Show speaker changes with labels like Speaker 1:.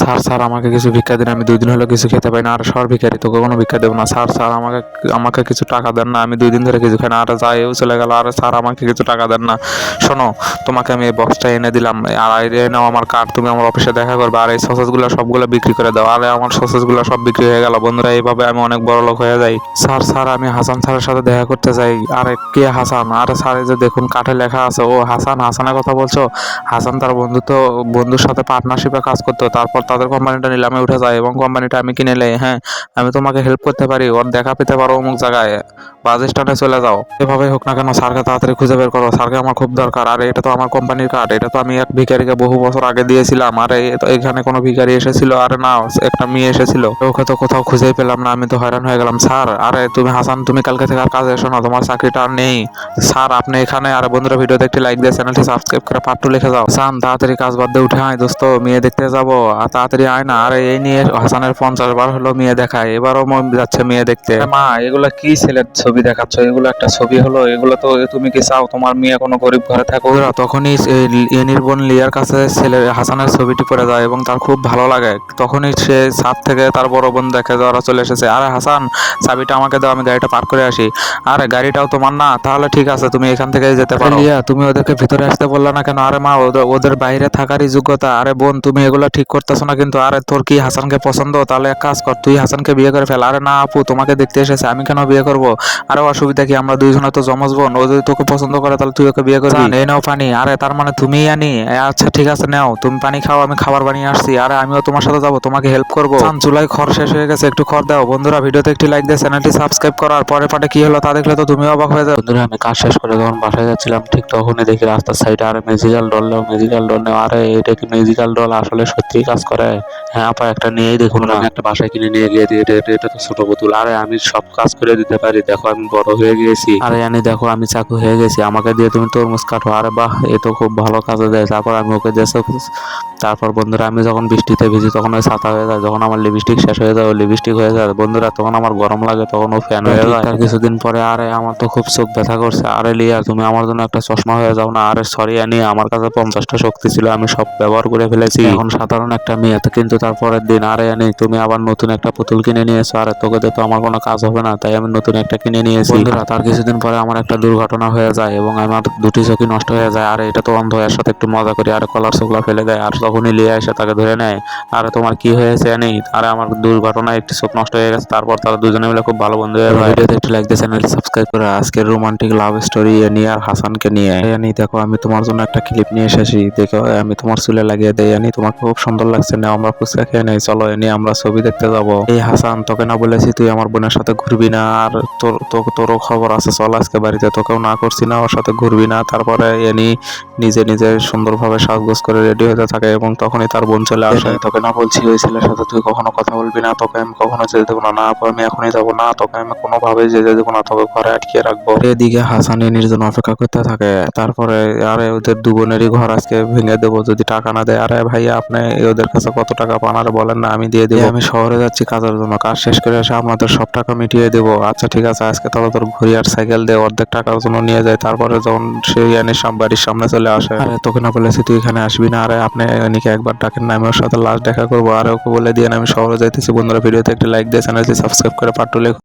Speaker 1: Sir sir, আমাকে কিছু ভিক্ষা দিন, আমি দুই দিন হলো কিছু খেতে পাই না, আর সর ভিখারি, তোকে কোনো ভিক্ষা দেবো না। স্যার স্যার, আমাকে আমাকে কিছু টাকা দেন না, আমি দুই দিন ধরে কিছু খাই না, আর যাইও চলে গেল, আর স্যার, আমাকে কিছু টাকা দেন না। শোনো, তোমাকে আমি এই বক্সটা এনে দিলাম, আর যে নাও আমার কার্ড তুমি আমার অফিসে দেখা করবে, আর এই সসেসগুলো সবগুলো বিক্রি করে দাও, আর আমার সসেসগুলো সব বিক্রি হয়ে গেল। বন্ধুরা, এইভাবে আমি অনেক বড় লোক হয়ে যাই। স্যার স্যার, আমি হাসান স্যারের সাথে দেখা করতে চাই আর কে হাসান? আর স্যার, এই যে দেখুন, কাঠে লেখা আছে। ও হাসান, হাসানের কথা বলছো? হাসান তার বন্ধু তো বন্ধুর সাথে পার্টনারশিপে কাজ করতো, তারপর তাদের কোম্পানিটা নিলামে উঠে যায় এবং কোম্পানিটা আমি কিনে নেই হ্যাঁ আমি তোমাকে হেল্প করতে পারি, ওর দেখা পেতে পারো অমুক জায়গায়। বাস স্ট্যান্ডে চলে যাও। এভাবে হোক না কেন, স্যারকে তাড়াতাড়ি খুঁজে বের করো। স্যারকে আমার খুব দরকার। আর এটা তো আমার কোম্পানির কার্ড। এটা তো আমি এক ভিখারিকে বহু বছর আগে দিয়েছিলাম। আর এখানে কোনো ভিখারি এসেছিল। আরে না, একটা মেয়ে এসেছিল। ওকে তো কোথাও খুঁজেই পেলাম না। আমি তো হয়রান হয়ে গেলাম। স্যার, আরে তুমি হাসান, তুমি কালকে থেকে আর কাজে এসো না। তোমার চাকরিটা আর নেই। স্যার, আপনি এখানে। আর বন্ধুরা, ভিডিওতে একটি লাইক দিয়ে চ্যানেলটি সাবস্ক্রাইব করে পার্ট টু লিখে যাও। সান তাড়াতাড়ি কাজ বাদ দিয়ে উঠে আয় দোস্ত। মেয়ে দেখতে যাব। আর তাড়াতাড়ি আয় না। আরে এই নিয়ে হাসানের পঞ্চাশ বার হলো মেয়ে দেখায়। এবারও মন যাচ্ছে মেয়ে দেখতে। মা, এগুলো কি ছেলের ছবি? দেখাচ্ছ এগুলো একটা ছবি হলো এগুলো তো তুমি কি চাও তোমার মেয়ে কোনো গরিব ঘরে থাকো তখনই এনির বোন লিয়ার কাছে ছেলে হাসানের ছবিটি পড়ে যায় এবং তার খুব ভালো লাগে। তখনই সে ছাদ থেকে তার বড় বোন দেখে যে ওরা চলে এসেছে আরে হাসান চাবিটা আমাকে দাও আমি গাড়িটা পার করে আসি। আরে গাড়িটাও তোমার না তাহলে ঠিক আছে তুমি এখান থেকে যেতে পারো। লিয়া তুমি ওদেরকে ভিতরে আসতে বললে না কেন? আরে মা ওদের- ওদের বাইরে থাকারই যোগ্যতা। আরে বোন তুমি এগুলো ঠিক করতেছো না কিন্তু আরে তোর কি হাসানকে পছন্দ? তাহলে এক কাজ কর তুই হাসানকে বিয়ে করে ফেল। আরে না আপু তোমাকে দেখতে এসেছে আমি কেন বিয়ে করব? আরে অসুবিধা কি? আমরা দুইজনে তো জমজ বোন ও যদি তোকে পছন্দ করে তাহলে তুই ওকে বিয়ে করবি। এই নাও পানি। আরে তার মানে তুমি আনি। আচ্ছা ঠিক আছে নাও। তুমি পানি খাও আমি খাবার বানিয়ে আসছি। আরে আমিও তোমার সাথে যাব তোমাকে হেল্প করব। চান চুলাই খড় শেষ হয়ে গেছে একটু খড় দাও। বন্ধুরা ভিডিওতে একটি লাইক দিয়ে চ্যানেলটি সাবস্ক্রাইব করো আর পরে পাটে কি হলো তা দেখলে তো তুমিও অবাক হয়ে যাও বন্ধুরা আমি কাজ শেষ করে যখন বাসায় যাচ্ছিলাম ঠিক তখনই দেখি রাস্তার সাইডে আরে ম্যাজিক্যাল ডল নেও ম্যাজিক্যাল ডল নেও। আরে এটা কি ম্যাজিক্যাল ডল আসলে সত্যি কাজ করে। হ্যাঁ আপা একটা নিয়েই দেখুন না। আমি একটা বাসায় কিনে নিয়ে গিয়ে দিয়ে এটা এটা তো ছোট পুতুল। আরে আমি সব কাজ করে দিতে পারি দেখো আমি বড় হয়ে গিয়েছি আরে জানি দেখো আমি চাকু হয়ে গেছি। আমাকে দিয়ে তুমি তরমুজ কাটো। আরে বাহ এ তো খুব ভালো কাজে দেয় তারপর আমি ওকে দিয়েছি তারপর বন্ধুরা আমি যখন বৃষ্টিতে ভিজি তখন ওই ছাতা হয়ে যায়। যখন আমার লিপস্টিক শেষ হয়ে যায় লিপস্টিক হয়ে যায়। বন্ধুরা তখন আমার গরম লাগে তখন ও ফ্যান হয়ে যায়। তার কিছুদিন পরে আরে আমার তো খুব চোখ ব্যথা করছে। আরে লিয়া তুমি আমার জন্য একটা চশমা হয়ে যাও না। আরে সরি আনি আমার কাছে পঞ্চাশটা শক্তি ছিল আমি সব ব্যবহার করে ফেলেছি। এখন সাধারণ একটা মেয়ে তো কিন্তু তারপরের দিন আরে আনি তুমি আবার নতুন একটা পুতুল কিনে নিয়েছো আরে তোকে তো আমার কোনো কাজ হবে না তাই আমি নতুন একটা কিনে নিয়েছি। বন্ধুরা তার কিছুদিন পরে আমার একটা দুর্ঘটনা হয়ে যায় এবং আমার দুটি চোখই নষ্ট হয়ে যায়। আর এটা তো অন্ধ এর সাথে একটু মজা করি। আর কলার চোখলা ফেলে দেয়। আর তখনই লিয়ে এসে তাকে ধরে নেয়। আর তোমার কি হয়েছে নেই আরে আমার দুর্ঘটনায় একটি চোখ নষ্ট হয়ে গেছে। তারপর তারা দুজনে মিলে খুব ভালো বন্ধু হয়ে যায়। ভিডিওতে একটু লাইক দিয়ে চ্যানেলটি সাবস্ক্রাইব করে আজকের রোমান্টিক লাভ স্টোরি নিয়ে আর হাসানকে নিয়ে। এনি দেখো আমি তোমার জন্য একটা ক্লিপ নিয়ে এসেছি। দেখো আমি তোমার চুলে লাগিয়ে দেই। এনি তোমাকে খুব সুন্দর লাগছে। না আমরা ফুচকা খেয়ে নেই। চলো এনি আমরা ছবি দেখতে যাব। এই হাসান তোকে না বলেছি তুই আমার বোনের সাথে ঘুরবি না। আর তোর তো- তোরও খবর আছে চল আজকে বাড়িতে। তোকেও না করছি না ওর সাথে ঘুরবি না। তারপরে এনি নিজে নিজে সুন্দরভাবে সাজগোজ করে রেডি হতে থাকে এবং তখনই তার বোন চলে আসে। তোকে না বলছি ওই ছেলের সাথে তুই কখনো কথা বলবি না তোকে আমি কখনো যেতে দেবো না। না আমি এখনই যাব না তোকে আমি কোনোভাবে যেতে দেবো না তোকে ঘরে আটকে রাখব। এদিকে হাসান এনির জন্য অপেক্ষা করতে থাকে। তারপরে আরে ওদের দু বোনেরই ঘর আজকে ভেঙে দেবো যদি টাকা না দেয়। আরে ভাই আপনি ওদের কাছে কত টাকা পান আরে বলেন না আমি দিয়ে দেবো। আমি শহরে যাচ্ছি কাজের জন্য কাজ শেষ করে এসে আপনাদের সব টাকা মিটিয়ে দেবো। আচ্ছা ঠিক আছে আজকে তোর ঘুরি আর সাইকেল দিয়ে অর্ধেক টাকার জন্য নিয়ে যায়, তারপরে যখন সে এনে বাড়ির সামনে চলে আসে। আরে তোকে না বলেছি তুই এখানে আসবি না? আরে আপনি ইয়ানিকে একবার ডাকেন না, আমি ওর সাথে লাস্ট দেখা করব। আর ওকে বলে দিয়ে আমি শহরে যাইতেছি। বন্ধুরা, ভিডিওতে একটা লাইক দিয়ে চ্যানেলটি সাবস্ক্রাইব করে লেখ।